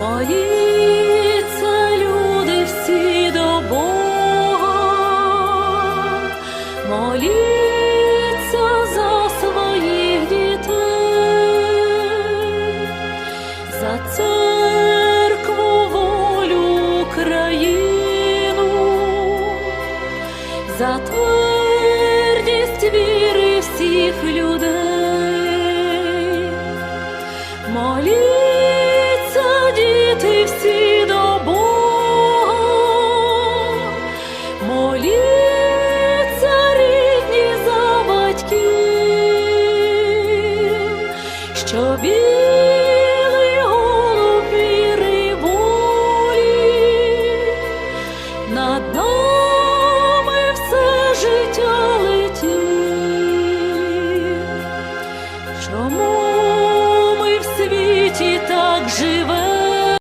Боїться люди всі до Бога, моліться за своїх дітей, за церкву волю країну, за твердість віри всіх людей. Моліться що білий голубі рибулі, над нами все життя летів, чому ми в світі так живемо?